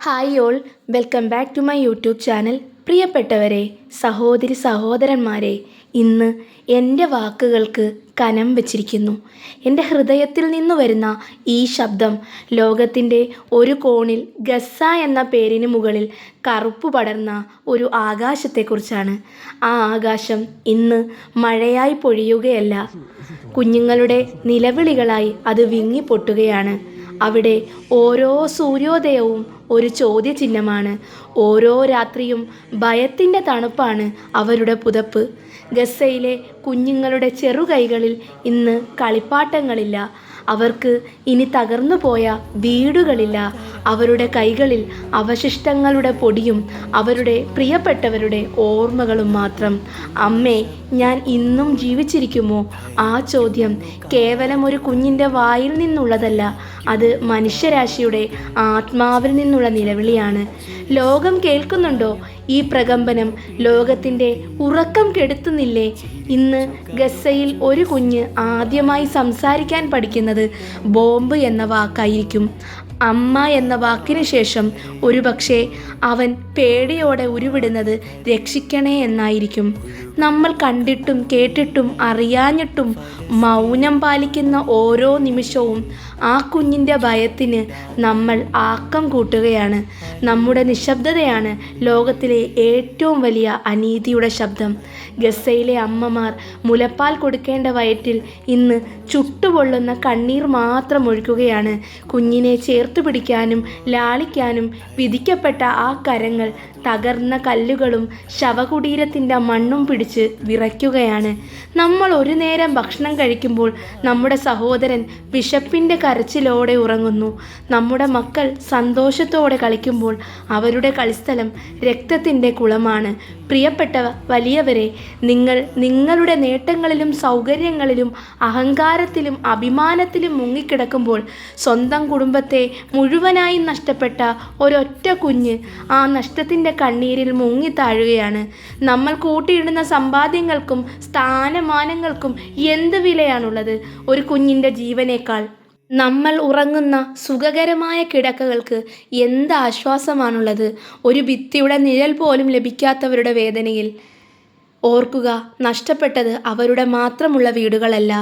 Hi all. Welcome back to my YouTube channel. പ്രിയപ്പെട്ടവരെ സഹോദരി സഹോദരന്മാരെ ഇന്ന് എന്റെ വാക്കുകൾക്ക് കനം വച്ചിരിക്കുന്നു. എന്റെ ഹൃദയത്തിൽ നിന്ന് വരുന്ന ഈ ശബ്ദം ലോകത്തിന്റെ ഒരു കോണിൽ ഗസ എന്ന പേരിന് മുകളിൽ കറുപ്പ് പടർന്ന ഒരു ആകാശത്തെക്കുറിച്ചാണ്. ആ ആകാശം ഇന്ന് മഴയായി പൊഴിയുകയല്ല. കുഞ്ഞുങ്ങളുടെ നിലവിളികളായി അത് വിങ്ങിപ്പൊട്ടുകയാണ്. അവിടെ ഓരോ സൂര്യോദയവും ഒരു ചോദ്യചിഹ്നമാണ്. ഓരോ രാത്രിയും ഭയത്തിന്റെ തണുപ്പാണ് അവരുടെ പുതപ്പ്. ഗസയിലെ കുഞ്ഞുങ്ങളുടെ ചെറുകൈകളിൽ ഇന്ന് കളിപ്പാട്ടങ്ങളില്ല. അവർക്ക് ഇനി തകർന്നു പോയ വീടുകളില്ല. അവരുടെ കൈകളിൽ അവശിഷ്ടങ്ങളുടെ പൊടിയും അവരുടെ പ്രിയപ്പെട്ടവരുടെ ഓർമ്മകളും മാത്രം. അമ്മേ ഞാൻ ഇന്നും ജീവിച്ചിരിക്കുമോ? ആ ചോദ്യം കേവലം ഒരു കുഞ്ഞിന്റെ വായിൽ നിന്നുള്ളതല്ല അത് മനുഷ്യരാശിയുടെ ആത്മാവിൽ നിന്നുള്ള നിലവിളിയാണ്. ലോകം കേൾക്കുന്നുണ്ടോ? ഈ പ്രകമ്പനം ലോകത്തിന്റെ ഉറക്കം കെടുത്തുന്നില്ലേ? ഇന്ന് ഗസയിൽ ഒരു കുഞ്ഞ് ആദ്യമായി സംസാരിക്കാൻ പഠിക്കുന്നത് ബോംബ് എന്ന വാക്കായിരിക്കും. അമ്മ എന്ന വാക്കിന് ശേഷം ഒരുപക്ഷെ അവൻ പേടിയോടെ ഉരുവിടുന്നത് രക്ഷിക്കണേ എന്നായിരിക്കും. നമ്മൾ കണ്ടിട്ടും കേട്ടിട്ടും അറിയാഞ്ഞിട്ടും മൗനം പാലിക്കുന്ന ഓരോ നിമിഷവും ആ കുഞ്ഞിന്റെ ഭയത്തിന് നമ്മൾ ആക്കം കൂട്ടുകയാണ്. നമ്മുടെ നിശബ്ദതയാണ് ലോകത്തിലെ ഏറ്റവും വലിയ അനീതിയുടെ ശബ്ദം. ഗസയിലെ അമ്മമാർ മുലപ്പാൽ കൊടുക്കേണ്ട വയറ്റിൽ ഇന്ന് ചുട്ടുപൊള്ളുന്ന കണ്ണീർ മാത്രം ഒഴുക്കുകയാണ് കുഞ്ഞിനെ ചേർത്ത് പിടിക്കാനും ലാളിക്കാനും വിധിക്കപ്പെട്ട ആ കരങ്ങൾ തകർന്ന കല്ലുകളും ശവകുടീരത്തിന്റെ മണ്ണും പിടിച്ച് വിറയ്ക്കുകയാണ്. നമ്മൾ ഒരു നേരം ഭക്ഷണം കഴിക്കുമ്പോൾ നമ്മുടെ സഹോദരൻ വിശപ്പിന്റെ കരച്ചിലോടെ ഉറങ്ങുന്നു. നമ്മുടെ മക്കൾ സന്തോഷത്തോടെ കളിക്കുമ്പോൾ അവരുടെ കളിസ്ഥലം രക്തത്തിന്റെ കുളമാണ്. പ്രിയപ്പെട്ട വലിയവരെ നിങ്ങൾ നിങ്ങളുടെ നേട്ടങ്ങളിലും സൗകര്യങ്ങളിലും അഹങ്കാരത്തിലും അഭിമാനത്തിലും മുങ്ങിക്കിടക്കുമ്പോൾ സ്വന്തം കുടുംബത്തെ മുഴുവനായും നഷ്ടപ്പെട്ട ഒരൊറ്റ കുഞ്ഞ് ആ നഷ്ടത്തിന്റെ കണ്ണീരിൽ മുങ്ങി താഴുകയാണ്. നമ്മൾ കൂട്ടിയിടുന്ന സമ്പാദ്യങ്ങൾക്കും സ്ഥാനമാനങ്ങൾക്കും എന്ത് വിലയാണുള്ളത്? ഒരു കുഞ്ഞിന്റെ ജീവനേക്കാൾ. നമ്മൾ ഉറങ്ങുന്ന സുഖകരമായ കിടക്കകൾക്ക് എന്ത് ആശ്വാസമാണുള്ളത്? ഒരു ഭിത്തിയുടെ നിഴൽ പോലും ലഭിക്കാത്തവരുടെ വേദനയിൽ. ഓർക്കുക നഷ്ടപ്പെട്ടത് അവരുടെ മാത്രമുള്ള വീടുകളല്ല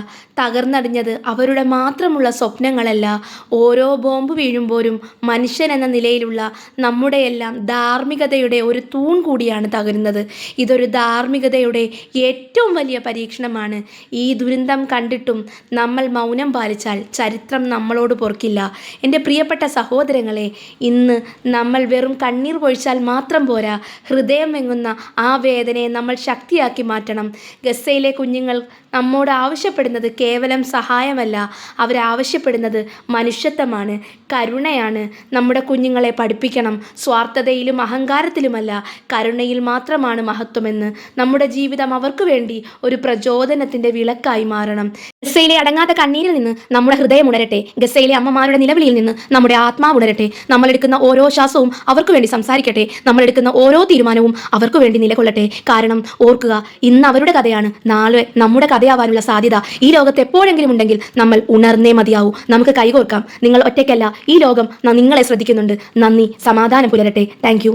തകർന്നടിഞ്ഞത് അവരുടെ മാത്രമുള്ള സ്വപ്നങ്ങളല്ല. ഓരോ ബോംബ് വീഴുമ്പോഴും മനുഷ്യൻ എന്ന നിലയിലുള്ള നമ്മുടെയെല്ലാം ധാർമ്മികതയുടെ ഒരു തൂൺ കൂടിയാണ് തകരുന്നത്. ഇതൊരു ധാർമ്മികതയുടെ ഏറ്റവും വലിയ പരീക്ഷണമാണ്. ഈ ദുരന്തം കണ്ടിട്ടും നമ്മൾ മൗനം പാലിച്ചാൽ ചരിത്രം നമ്മളോട് പൊറുക്കില്ല. എന്റെ പ്രിയപ്പെട്ട സഹോദരങ്ങളെ ഇന്ന് നമ്മൾ വെറും കണ്ണീർ പൊഴിച്ചാൽ മാത്രം പോരാ ഹൃദയം വെങ്ങുന്ന ആ വേദനയെ നമ്മൾ ശക്തിയാക്കി മാറ്റണം. ഗസയിലെ കുഞ്ഞുങ്ങൾ നമ്മോട് ആവശ്യപ്പെടുന്നത് കേവലം സഹായമല്ല. അവരാവശ്യപ്പെടുന്നത് മനുഷ്യത്വമാണ് കരുണയാണ്. നമ്മുടെ കുഞ്ഞുങ്ങളെ പഠിപ്പിക്കണം. സ്വാർത്ഥതയിലും അഹങ്കാരത്തിലുമല്ല. കരുണയിൽ മാത്രമാണ് മഹത്വമെന്ന്. നമ്മുടെ ജീവിതം അവർക്ക് വേണ്ടി ഒരു പ്രചോദനത്തിന്റെ വിളക്കായി മാറണം. ഗസയിലെ അടങ്ങാത്ത കണ്ണീരിൽ നിന്ന് നമ്മുടെ ഹൃദയം ഉണരട്ടെ. ഗസയിലെ അമ്മമാരുടെ നിലവിളിയിൽ നിന്ന് നമ്മുടെ ആത്മാവ് ഉണരട്ടെ. നമ്മളെടുക്കുന്ന ഓരോ ശ്വാസവും അവർക്ക് വേണ്ടി സംസാരിക്കട്ടെ. നമ്മളെടുക്കുന്ന ഓരോ തീരുമാനവും അവർക്ക് വേണ്ടി നിലകൊള്ളട്ടെ. കാരണം ഓർക്കുക ഇന്ന് അവരുടെ കഥയാണ്. നാളെ നമ്മുടെ കഥയാവാനുള്ള സാധ്യത ഈ ലോകത്ത് എപ്പോഴെങ്കിലും ഉണ്ടെങ്കിൽ നമ്മൾ ഉണർന്നേ മതിയാവൂ. നമുക്ക് കൈകോർക്കാം. നിങ്ങൾ ഒറ്റയ്ക്കല്ല. ഈ ലോകം നിങ്ങളെ ശ്രദ്ധിക്കുന്നുണ്ട്. നന്ദി. സമാധാനം പുലരട്ടെ. താങ്ക്